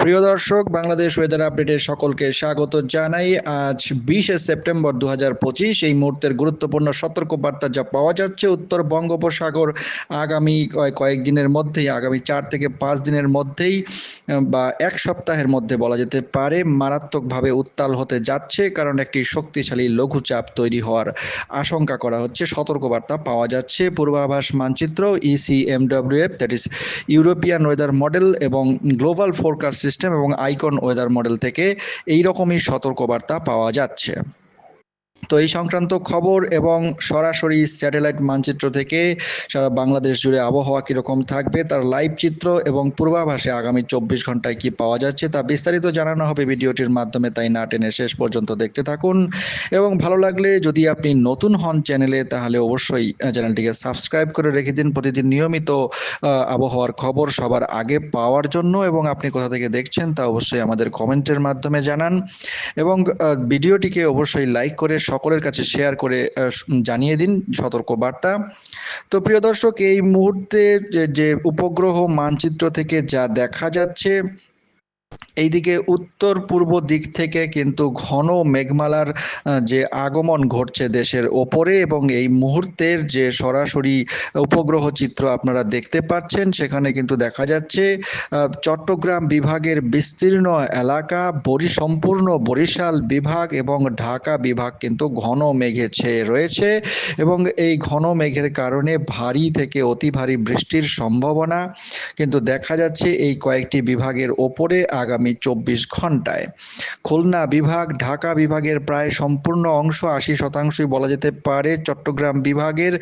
প্রিয় দর্শক, বাংলাদেশ ওয়েদার আপডেটে সকলকে স্বাগত জানাই। আজ বিশে সেপ্টেম্বর দু হাজার পঁচিশ, এই মুহূর্তের গুরুত্বপূর্ণ সতর্কবার্তা যা পাওয়া যাচ্ছে উত্তর বঙ্গোপসাগর আগামী কয়- কয়েকদিনের মধ্যেই, আগামী চার থেকে পাঁচ দিনের মধ্যেই বা এক সপ্তাহের মধ্যে বলা যেতে পারে, মারাত্মকভাবে উত্তাল হতে যাচ্ছে কারণ একটি শক্তিশালী লঘুচাপ তৈরি হওয়ার আশঙ্কা করা হচ্ছে। সতর্কবার্তা পাওয়া যাচ্ছে পূর্বাভাস মানচিত্র ECMWF that is European weather model এবং গ্লোবাল ফোরকাস্ট সিস্টেম এবং আইকন ওয়েদার মডেল থেকে এই রকমই সতর্কবার্তা পাওয়া যাচ্ছে। তো এই সংক্রান্ত খবর এবং সরাসরি স্যাটেলাইট মানচিত্র থেকে সারা বাংলাদেশ জুড়ে আবহাওয়া কীরকম থাকবে, তার লাইভ চিত্র এবং পূর্বাভাসে আগামী চব্বিশ ঘন্টায় কি পাওয়া যাচ্ছে তা বিস্তারিত জানানো হবে ভিডিওটির মাধ্যমে, তাই না টেনে শেষ পর্যন্ত দেখতে থাকুন। এবং ভালো লাগলে যদি আপনি নতুন হন চ্যানেলে, তাহলে অবশ্যই চ্যানেলটিকে সাবস্ক্রাইব করে রেখে দিন। প্রতিদিন নিয়মিত আবহাওয়ার খবর সবার আগে পাওয়ার জন্য এবং আপনি কোথা থেকে দেখছেন তা অবশ্যই আমাদের কমেন্টের মাধ্যমে জানান। এবং ভিডিওটিকে অবশ্যই লাইক করে সকলের কাছে শেয়ার করে জানিয়ে দিন সতর্ক বার্তা তো প্রিয় দর্শক, এই মুহূর্তে যে- উপগ্রহ মানচিত্র থেকে যা দেখা যাচ্ছে এইদিকে উত্তর পূর্ব দিক থেকে কিন্তু ঘন মেঘমালার যে আগমন ঘটছে দেশের ওপরে এবং এই মুহূর্তের যে সরাসরি উপগ্রহ চিত্র আপনারা দেখতে পাচ্ছেন, সেখানে কিন্তু দেখা যাচ্ছে চট্টগ্রাম বিভাগের বিস্তীর্ণ এলাকা বরি সম্পূর্ণ বরিশাল বিভাগ এবং ঢাকা বিভাগ কিন্তু ঘন মেঘে ছেয়ে রয়েছে এবং এই ঘন মেঘের কারণে ভারী থেকে অতি ভারী বৃষ্টির সম্ভাবনা কিন্তু দেখা যাচ্ছে এই কয়েকটি বিভাগের ওপরে আগামী চব্বিশ ঘন্টায়। খুলনা বিভাগ, ঢাকা বিভাগের প্রায় সম্পূর্ণ অংশ আশি শতাংশই বলা যেতে পারে চট্টগ্রাম বিভাগের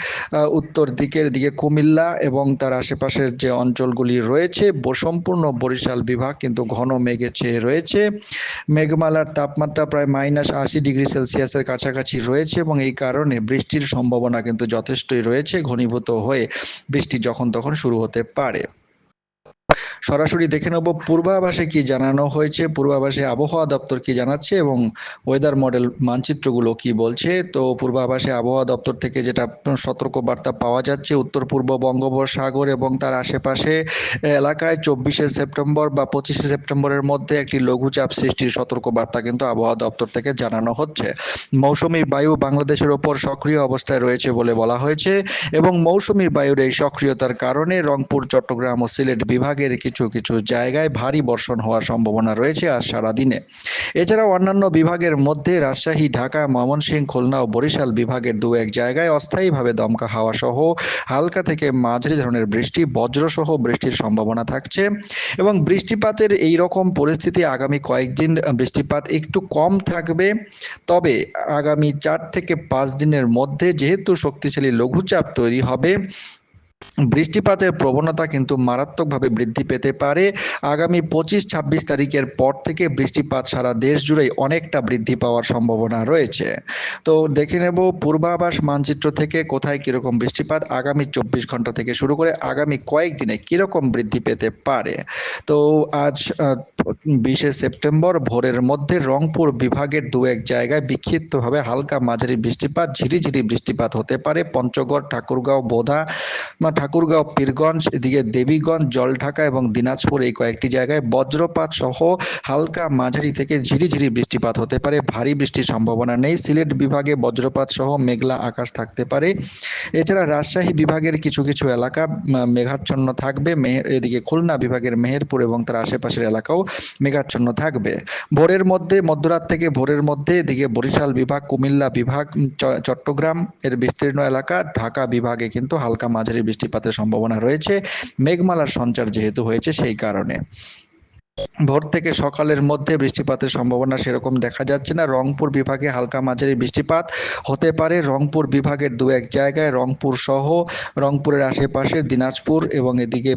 উত্তর দিকের দিকে কুমিল্লা এবং তার আশেপাশের যে অঞ্চলগুলি রয়েছে সম্পূর্ণ বরিশাল বিভাগ কিন্তু ঘন মেঘে চেয়ে রয়েছে। মেঘমালার তাপমাত্রা প্রায় মাইনাস আশি ডিগ্রি সেলসিয়াসের কাছাকাছি রয়েছে এবং এই কারণে বৃষ্টির সম্ভাবনা কিন্তু যথেষ্টই রয়েছে, ঘনীভূত হয়ে বৃষ্টি যখন তখন শুরু হতে পারে। সরাসরি দেখে নেব পূর্বাভাসে কি জানানো হয়েছে, পূর্বাভাসে আবহাওয়া দপ্তর কি জানাচ্ছে এবং ওয়েদার মডেল মানচিত্রগুলো কি বলছে। তো পূর্বাভাসে আবহাওয়া দপ্তর থেকে যেটা সতর্ক বার্তা পাওয়া যাচ্ছে, উত্তর পূর্ব বঙ্গোপসাগর এবং তার আশেপাশে এলাকায় চব্বিশে সেপ্টেম্বর বা পঁচিশে সেপ্টেম্বরের মধ্যে একটি লঘুচাপ সৃষ্টির সতর্ক বার্তা কিন্তু আবহাওয়া দপ্তর থেকে জানানো হচ্ছে। মৌসুমী বায়ু বাংলাদেশের ওপর সক্রিয় অবস্থায় রয়েছে বলে বলা হয়েছে এবং মৌসুমী বায়ুর এই সক্রিয়তার কারণে রংপুর, চট্টগ্রাম ও সিলেট বিভাগের কিছু কিছু জায়গায় ভারী বর্ষণ হওয়ার সম্ভাবনা রয়েছে আজ সারাদিনে। এছাড়াও অন্যান্য বিভাগের মধ্যে রাজশাহী, ঢাকা, ময়মনসিংহ, খুলনা ও বরিশাল বিভাগের দু এক জায়গায় অস্থায়ীভাবে দমকা হাওয়া সহ হালকা থেকে মাঝারি ধরনের বৃষ্টি, বজ্রসহ বৃষ্টির সম্ভাবনা থাকছে এবং বৃষ্টিপাতের এই রকম পরিস্থিতি আগামী কয়েকদিন বৃষ্টিপাত একটু কম থাকবে। তবে আগামী চার থেকে পাঁচ দিনের মধ্যে যেহেতু শক্তিশালী লঘুচাপ তৈরি হবে বৃষ্টিপাতের প্রবণতা কিন্তু মারাত্মকভাবে বৃদ্ধি পেতে পারে। আগামী পঁচিশ ছাব্বিশ তারিখের পর থেকে বৃষ্টিপাত সারা দেশ জুড়েই অনেকটা বৃদ্ধি পাওয়ার সম্ভাবনা রয়েছে। তো দেখে নেব পূর্বাভাস মানচিত্র থেকে কোথায় কীরকম বৃষ্টিপাত আগামী চব্বিশ ঘণ্টা থেকে শুরু করে আগামী কয়েকদিনে কীরকম বৃদ্ধি পেতে পারে। তো আজ বিশে সেপ্টেম্বর, ভোরের মধ্যে রংপুর বিভাগের দু এক জায়গায় বিক্ষিপ্তভাবে হালকা মাঝারি বৃষ্টিপাত, ঝিরিঝিরি বৃষ্টিপাত হতে পারে। পঞ্চগড়, ঠাকুরগাঁও বোধা বা ঠাকুরগাঁও, পীরগঞ্জ, এদিকে দেবীগঞ্জ, জলঢাকা এবং দিনাজপুর এই কয়েকটি জায়গায় বজ্রপাত সহ হালকা মাঝারি থেকে ঝিরিঝিরি বৃষ্টিপাত হতে পারে। ভারী বৃষ্টির সম্ভাবনা নেই। সিলেট বিভাগে বজ্রপাত সহ মেঘলা আকাশ থাকতে পারে। এছাড়া রাজশাহী বিভাগের কিছু কিছু এলাকা মেঘাচ্ছন্ন থাকবে। মেহের, এদিকে খুলনা বিভাগের মেহেরপুর এবং তার আশেপাশের এলাকাও মেঘাচ্ছন্ন থাকবে। ভোরের মধ্যে, মধ্যরাত থেকে ভোরের মধ্যে এদিকে বরিশাল বিভাগ, কুমিল্লা বিভাগ চট্টগ্রাম এর বিস্তীর্ণ এলাকা, ঢাকা বিভাগে কিন্তু হালকা মাঝারি বৃষ্টিপাতের সম্ভাবনা রয়েছে। মেঘমালার সঞ্চার যেহেতু হয়েছে সেই কারণে। ভোর থেকে সকালের মধ্যে বৃষ্টিপাতের সম্ভাবনা সেরকম দেখা যাচ্ছে না। রংপুর বিভাগে হালকা মাঝারি বৃষ্টিপাত হতে পারে। রংপুর বিভাগের দু এক জায়গায় রংপুর সহ রংপুরের আশেপাশে দিনাজপুর এবং এদিকে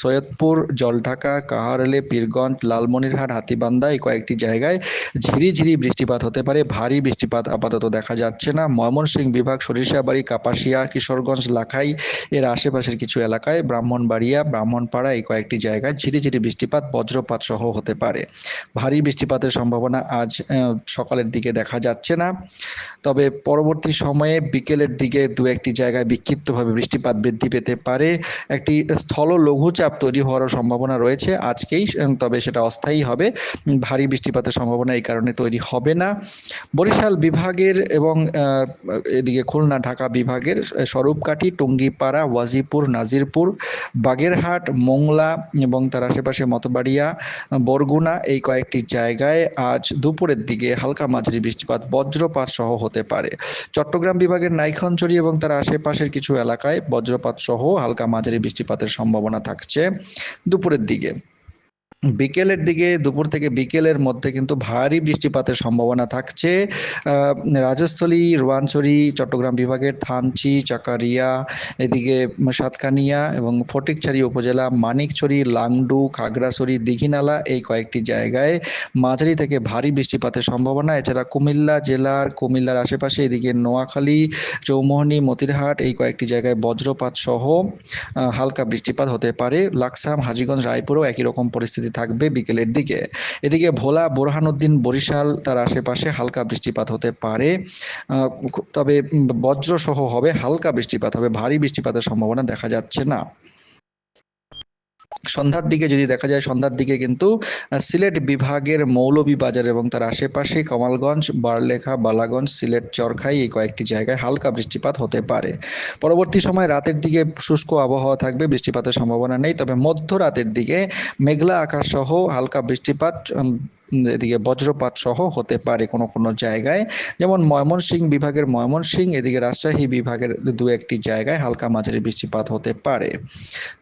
সৈয়দপুর, জলঢাকা, কাহারলে, পীরগঞ্জ, লালমনিরহাট, হাতিবান্ধা এই কয়েকটি জায়গায় ঝিরিঝিরি বৃষ্টিপাত হতে পারে। ভারী বৃষ্টিপাত আপাতত দেখা যাচ্ছে না। ময়মনসিংহ বিভাগ সরিষাবাড়ি, কাপাসিয়া, কিশোরগঞ্জ, লাখাই এর আশেপাশের কিছু এলাকায় ব্রাহ্মণবাড়িয়া, ব্রাহ্মণপাড়া এই কয়েকটি জায়গায় ঝিরিঝিরি বৃষ্টিপাত বজ্রপাত সহ হতে পারে। ভারী বৃষ্টিপাতের সম্ভাবনা আজ সকালের দিকে দেখা যাচ্ছে না। তবে পরবর্তী সময়ে বিকেলের দিকে দু একটি জায়গায় বিক্ষিপ্তভাবে বৃষ্টিপাত বৃদ্ধি পেতে পারে। একটি স্থল লঘুচাপ তৈরি হওয়ার সম্ভাবনা রয়েছে আজকেই তবে সেটা অস্থায়ী হবে। ভারী বৃষ্টিপাতের সম্ভাবনা এই কারণে তৈরি হবে না। বরিশাল বিভাগের এবং এদিকে খুলনা, ঢাকা বিভাগের স্বরূপকাঠি, টুঙ্গিপাড়া, ওয়াজিপুর, নাজিরপুর, বাগেরহাট, মোংলা এবং তার আশেপাশে মতবাড়িয়া বরগুনা এই কয়েকটি জায়গায় আজ দুপুরের দিকে হালকা মাঝারি বৃষ্টিপাত বজ্রপাত সহ হতে পারে। চট্টগ্রাম বিভাগের নাইখঞ্চরি এবং তার আশেপাশের কিছু এলাকায় বজ্রপাত সহ হালকা মাঝারি বৃষ্টিপাতের সম্ভাবনা থাকছে দুপুরের দিকে। বিকেলের দিকে, দুপুর থেকে বিকেলের মধ্যে কিন্তু ভারী বৃষ্টিপাতের সম্ভাবনা থাকছে। রাজস্থলী রোয়াঞ্চড়ি চট্টগ্রাম বিভাগের থানচি, চাকারিয়া, এদিকে সাতকানিয়া এবং ফটিকছড়ি উপজেলা, মানিকছড়ি, লাংডু, খাগড়াছড়ি, দিঘিনালা এই কয়েকটি জায়গায় মাঝারি থেকে ভারী বৃষ্টিপাতের সম্ভাবনা। এছাড়া কুমিল্লা জেলার কুমিল্লার আশেপাশে, এদিকে নোয়াখালী, চৌমোহনী, মতিরহাট এই কয়েকটি জায়গায় বজ্রপাত সহ হালকা বৃষ্টিপাত হতে পারে। লাকসাম, হাজিগঞ্জ, রায়পুরেও একই রকম পরিস্থিতি থাকবে বিকেলের দিকে। এদিকে ভোলা, বোরহানুদ্দিন, বরিশাল তার আশেপাশে হালকা বৃষ্টিপাত হতে পারে। তবে বজ্রসহ বজ্র সহ হবে হালকা বৃষ্টিপাত, হবে ভারী বৃষ্টিপাতের সম্ভাবনা দেখা যাচ্ছে না। সন্ধ্যার দিকে যদি দেখা যায়, সন্ধ্যার দিকে কিন্তু সিলেট বিভাগের মৌলভীবাজার এবং তার আশেপাশে কমালগঞ্জ, বারলেখা, বালাগঞ্জ, সিলেট, চরখাই এই কয়েকটি জায়গায় হালকা বৃষ্টিপাত হতে পারে। পরবর্তী সময় রাতের দিকে শুষ্ক আবহাওয়া থাকবে, বৃষ্টিপাতের সম্ভাবনা নেই। তবে মধ্য রাতের দিকে মেঘলা আকাশ সহ হালকা বৃষ্টিপাত এদিকে বজ্রপাত সহ হতে পারে কোনো কোনো জায়গায়। যেমন ময়মনসিংহ বিভাগের ময়মনসিংহ, এদিকে রাজশাহী বিভাগের দু একটি জায়গায় হালকা মাঝারি বৃষ্টিপাত হতে পারে।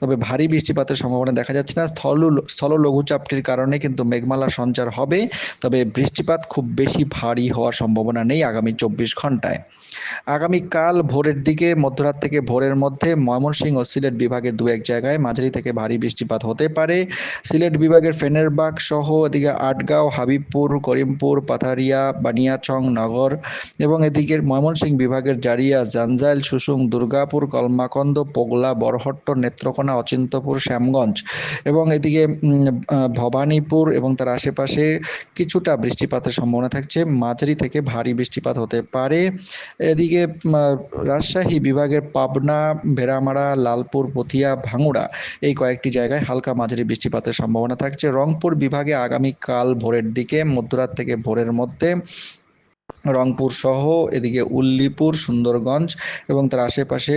তবে ভারী বৃষ্টিপাতের সম্ভাবনা দেখা যাচ্ছে না। স্থল স্থল লঘুচাপটির কারণে কিন্তু মেঘমালা সঞ্চার হবে। তবে বৃষ্টিপাত খুব বেশি ভারী হওয়ার সম্ভাবনা নেই আগামী চব্বিশ ঘন্টায়। আগামীকাল ভোরের দিকে, মধ্যরাত থেকে ভোরের মধ্যে ময়মনসিংহ ও সিলেট বিভাগের দু এক জায়গায় মাঝারি থেকে ভারী বৃষ্টিপাত হতে পারে। সিলেট বিভাগের ফেনেরবাগ সহ এদিকে আটগাঁও, হাবিবপুর, করিমপুর, পাথারিয়া, বানিয়াচং, নগর এবং এদিকের ময়মনসিংহ বিভাগের জারিয়া, জাঞ্জাইল, সুসুং, দুর্গাপুর, কলমাকন্দ, পোগলা, বরহট্ট, নেত্রকোনা, অচিন্তপুর, শ্যামগঞ্জ এবং এদিকে ভবানীপুর এবং তার আশেপাশে কিছুটা বৃষ্টিপাতের সম্ভাবনা থাকছে। মাঝারি থেকে ভারী বৃষ্টিপাত হতে পারে। এদিকে রাজশাহী বিভাগের পাবনা, ভেড়ামারা, লালপুর, পথিয়া, ভাঙুড়া এই কয়েকটি জায়গায় হালকা মাঝারি বৃষ্টিপাতের সম্ভাবনা থাকছে। রংপুর বিভাগে আগামীকাল ভোরের দিকে, মধ্যরাত থেকে ভোরের মধ্যে রংপুর সহ এদিকে উল্লিপুর, সুন্দরগঞ্জ এবং তার আশেপাশে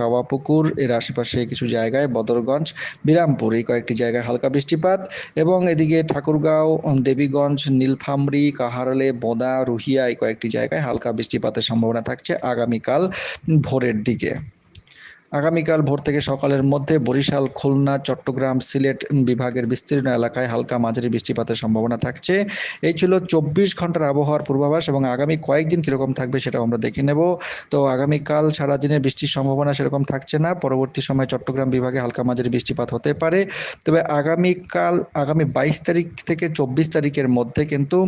কাওয়াপুকুর, এর আশেপাশে কিছু জায়গায় বদরগঞ্জ, বিরামপুর এই কয়েকটি জায়গায় হালকা বৃষ্টিপাত এবং এদিকে ঠাকুরগাঁও দেবীগঞ্জ, নীলফামরি, কাহারলে, বোদা, রুহিয়া এই কয়েকটি জায়গায় হালকা বৃষ্টিপাতের সম্ভাবনা থাকছে আগামীকাল ভোরের দিকে। আগামীকাল ভোর থেকে সকালের মধ্যে বরিশাল, খুলনা, চট্টগ্রাম, সিলেট বিভাগের বিস্তীর্ণ এলাকায় হালকা মাঝারি বৃষ্টিপাতের সম্ভাবনা থাকছে। এই ছিল চব্বিশ ঘণ্টার আবহাওয়ার পূর্বাভাস এবং আগামী কয়েকদিন কীরকম থাকবে সেটাও আমরা দেখে নেব। তো আগামীকাল সারাদিনে বৃষ্টির সম্ভাবনা সেরকম থাকছে না। পরবর্তী সময় চট্টগ্রাম বিভাগে হালকা মাঝারি বৃষ্টিপাত হতে পারে। তবে আগামীকাল, আগামী বাইশ তারিখ থেকে চব্বিশ তারিখের মধ্যে কিন্তু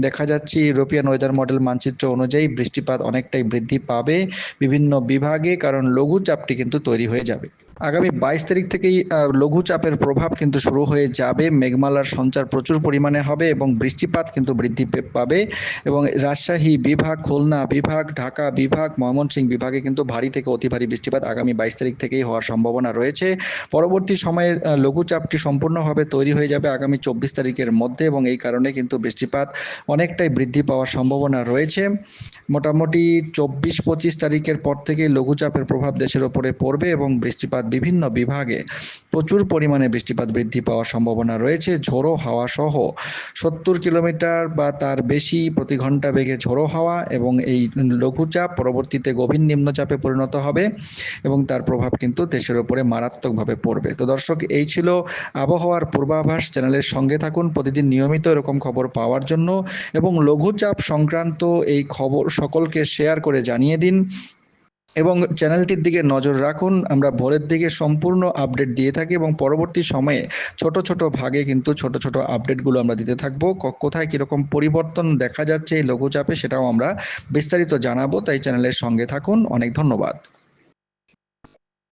দেখা যাচ্ছে ইউরোপিয়ান ওয়েদার মডেল মানচিত্র অনুযায়ী বৃষ্টিপাত অনেকটাই বৃদ্ধি পাবে। বিভিন্ন বিভাগে, কারণ লঘুচাপটি কিন্তু তৈরি হয়ে যাবে। আগামী বাইশ তারিখ থেকেই লঘুচাপের প্রভাব কিন্তু শুরু হয়ে যাবে। মেঘমালার সঞ্চার প্রচুর পরিমাণে হবে এবং বৃষ্টিপাত কিন্তু বৃদ্ধি পাবে এবং রাজশাহী বিভাগ, খুলনা বিভাগ, ঢাকা বিভাগ, ময়মনসিংহ বিভাগে কিন্তু ভারী থেকে অতি ভারী বৃষ্টিপাত আগামী বাইশ তারিখ থেকেই হওয়ার সম্ভাবনা রয়েছে। পরবর্তী সময়ে লঘুচাপটি সম্পূর্ণভাবে তৈরি হয়ে যাবে আগামী চব্বিশ তারিখের মধ্যে এবং এই কারণে কিন্তু বৃষ্টিপাত অনেকটাই বৃদ্ধি পাওয়ার সম্ভাবনা রয়েছে। মোটামুটি চব্বিশ পঁচিশ তারিখের পর থেকে লঘুচাপের প্রভাব দেশের ওপরে পড়বে এবং বৃষ্টিপাত বিভিন্ন বিভাগে প্রচুর পরিমাণে বৃষ্টিপাত বৃদ্ধি পাওয়ার সম্ভাবনা রয়েছে। ঝোড়ো হাওয়া সহ সত্তর কিলোমিটার বা তার বেশি প্রতি ঘণ্টা বেগে ঝোড়ো হাওয়া এবং এই লঘুচাপ পরবর্তীতে গভীর নিম্নচাপে পরিণত হবে এবং তার প্রভাব কিন্তু দেশের ওপরে মারাত্মকভাবে পড়বে। তো দর্শক, এই ছিল আবহাওয়ার পূর্বাভাস। চ্যানেলের সঙ্গে থাকুন। প্রতিদিন নিয়মিত এরকম খবর পাওয়ার জন্য এবং লঘুচাপ সংক্রান্ত এই খবর সকলকে শেয়ার করে জানিয়ে দিন। এবং চ্যানেলটির দিকে নজর রাখুন। আমরা ভোরের দিকে সম্পূর্ণ আপডেট দিয়ে থাকি এবং পরবর্তী সময়ে ছোট ছোট ভাগে কিন্তু ছোট ছোট আপডেটগুলো আমরা দিতে থাকব। কোথায় কীরকম পরিবর্তন দেখা যাচ্ছে এই লঘুচাপে সেটাও আমরা বিস্তারিত জানাব। তাই চ্যানেলের সঙ্গে থাকুন। অনেক ধন্যবাদ।